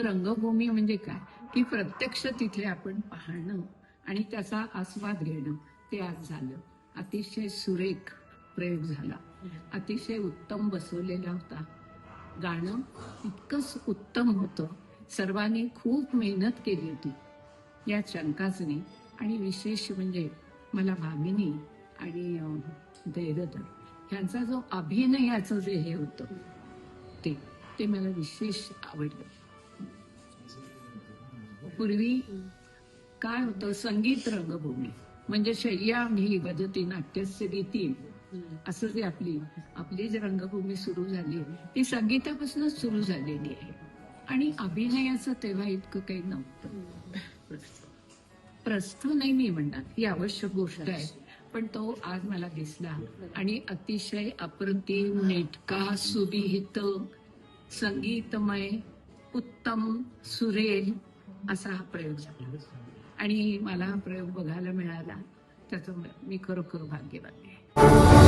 मग रंगभूमी म्हणजे काय? की प्रत्यक्ष तिथे आपण पाहणं आणि त्याचा आस्वाद घेणं. ते आज झालं. अतिशय सुरेख प्रयोग झाला. अतिशय उत्तम बसवलेला होता. गाणं इतकंच उत्तम होतं. सर्वांनी खूप मेहनत केली होती. या शंकाच नाही आणि विशेष म्हणजे मला भामिनी आणि अं, ह्यांचा जो अभिनयाचं जे हे होतं ते ते मला विशेष आवडलं. पूर्वी काय होतं संगीत रंगभूमी. म्हणजे शय्या ही वदती नाट्यस्य गीती असं जे आपली आपली जी रंगभूमी सुरू झाली ती संगीतापासूनच सुरू झालेली आहे. आणि अभिनयाचं तेव्हा इतकं काही नव्हतं. प्रस्थ नाही मी म्हणणार ही आवश्यक गोष्ट आहे. पण तो आज मला दिसला. आणि अतिशय अप्रतिम नेटका सुविहित संगीतमय उत्तम सुरेल असा हा प्रयोग झाला. आणि मला हा प्रयोग बघायला मिळाला त्याचं मी खरोखर भाग्यवान आहे.